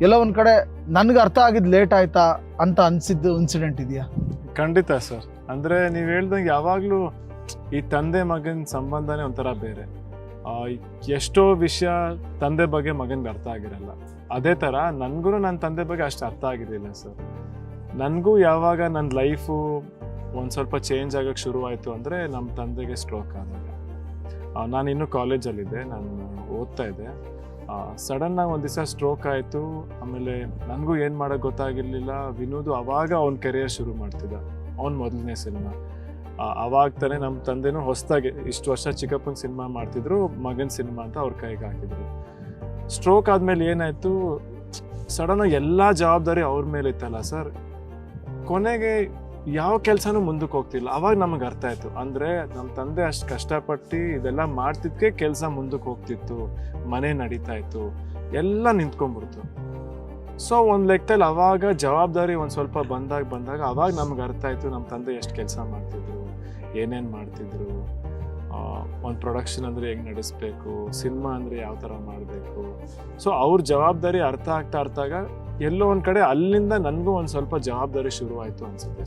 ಎಲ್ಲ ಒಂದು ಕಡೆ ನನ್ಗೆ ಅರ್ಥ ಆಗಿದ್ ಲೇಟ್ ಆಯ್ತಾ ಅಂತ ಅನ್ಸಿದ್ದು ಇನ್ಸಿಡೆಂಟ್ ಇದೆಯಾ? ಖಂಡಿತ ಸರ್. ಅಂದ್ರೆ ನೀವು ಹೇಳ್ದಂಗೆ ಯಾವಾಗಲೂ ಈ ತಂದೆ ಮಗನ ಸಂಬಂಧನೇ ಒಂಥರ ಬೇರೆ. ಎಷ್ಟೋ ವಿಷಯ ತಂದೆ ಬಗ್ಗೆ ಮಗನಿಗೆ ಅರ್ಥ ಆಗಿರಲ್ಲ. ಅದೇ ಥರ ನನಗೂ ನನ್ನ ತಂದೆ ಬಗ್ಗೆ ಅಷ್ಟು ಅರ್ಥ ಆಗಿರಲಿಲ್ಲ ಸರ್. ನನಗೂ ಯಾವಾಗ ನನ್ನ ಲೈಫು ಒಂದು ಸ್ವಲ್ಪ ಚೇಂಜ್ ಆಗಕ್ಕೆ ಶುರುವಾಯಿತು ಅಂದರೆ ನಮ್ಮ ತಂದೆಗೆ ಸ್ಟ್ರೋಕ್ ಆದಾಗ. ಇನ್ನೂ ಕಾಲೇಜಲ್ಲಿದ್ದೆ ನಾನು ಓದ್ತಾ ಇದ್ದೆ. ಸಡನ್ನಾಗಿ ಒಂದು ದಿವಸ ಸ್ಟ್ರೋಕ್ ಆಯಿತು. ಆಮೇಲೆ ನನಗೂ ಏನು ಮಾಡೋಕ್ಕೆ ಗೊತ್ತಾಗಿರಲಿಲ್ಲ. ವಿನೋದು ಅವಾಗ ಅವ್ನ ಕೆರಿಯರ್ ಶುರು ಮಾಡ್ತಿದ್ದ, ಅವ್ನು ಮೊದಲನೇ ಸಿನಿಮಾ ಅವಾಗ ತಾನೇ ನಮ್ಮ ತಂದೆನೂ ಹೊಸದಾಗಿ ಇಷ್ಟು ವರ್ಷ ಚಿಕ್ಕಪ್ಪನ ಸಿನಿಮಾ ಮಾಡ್ತಿದ್ರು, ಮಗನ ಸಿನಿಮಾ ಅಂತ ಅವ್ರ ಕೈಗೆ ಹಾಕಿದ್ರು. ಸ್ಟ್ರೋಕ್ ಆದಮೇಲೆ ಏನಾಯಿತು ಸಡನ್ ಎಲ್ಲ ಜವಾಬ್ದಾರಿ ಅವ್ರ ಮೇಲೆ ಇತ್ತಲ್ಲ ಸರ್ ಕೊನೆಗೆ ಯಾವ ಕೆಲಸನೂ ಮುಂದಕ್ಕೆ ಹೋಗ್ತಿಲ್ಲ ಅವಾಗ ನಮಗೆ ಅರ್ಥ ಆಯಿತು. ಅಂದರೆ ನಮ್ಮ ತಂದೆ ಅಷ್ಟು ಕಷ್ಟಪಟ್ಟು ಇದೆಲ್ಲ ಮಾಡ್ತಿದ್ದಕ್ಕೆ ಕೆಲಸ ಮುಂದಕ್ಕೆ ಹೋಗ್ತಿತ್ತು. ಮನೆ ನಡೀತಾ ಇತ್ತು. ಎಲ್ಲ ನಿಂತ್ಕೊಂಡ್ಬಿಡ್ತು. ಸೊ ಒಂದು ಲೆಕ್ಕದಲ್ಲಿ ಅವಾಗ ಜವಾಬ್ದಾರಿ ಒಂದು ಸ್ವಲ್ಪ ಬಂದಾಗ ಬಂದಾಗ ಅವಾಗ ನಮ್ಗೆ ಅರ್ಥ ಆಯಿತು ನಮ್ಮ ತಂದೆ ಎಷ್ಟು ಕೆಲಸ ಮಾಡ್ತಿದ್ರು, ಏನೇನು ಮಾಡ್ತಿದ್ರು ಒಂದು ಪ್ರೊಡಕ್ಷನ್ ಅಂದರೆ ಹೆಂಗೆ ನಡೆಸ್ಬೇಕು ಸಿನಿಮಾ ಅಂದರೆ ಯಾವ ಥರ ಮಾಡಬೇಕು. ಸೊ ಅವ್ರ ಜವಾಬ್ದಾರಿ ಅರ್ಥ ಆಗ್ತಾ ಅರ್ಥಾಗ ಎಲ್ಲೋ ಒಂದು ಕಡೆ ಅಲ್ಲಿಂದ ನನಗೂ ಒಂದು ಸ್ವಲ್ಪ ಜವಾಬ್ದಾರಿ ಶುರುವಾಯಿತು ಅನ್ಸುತ್ತೆ.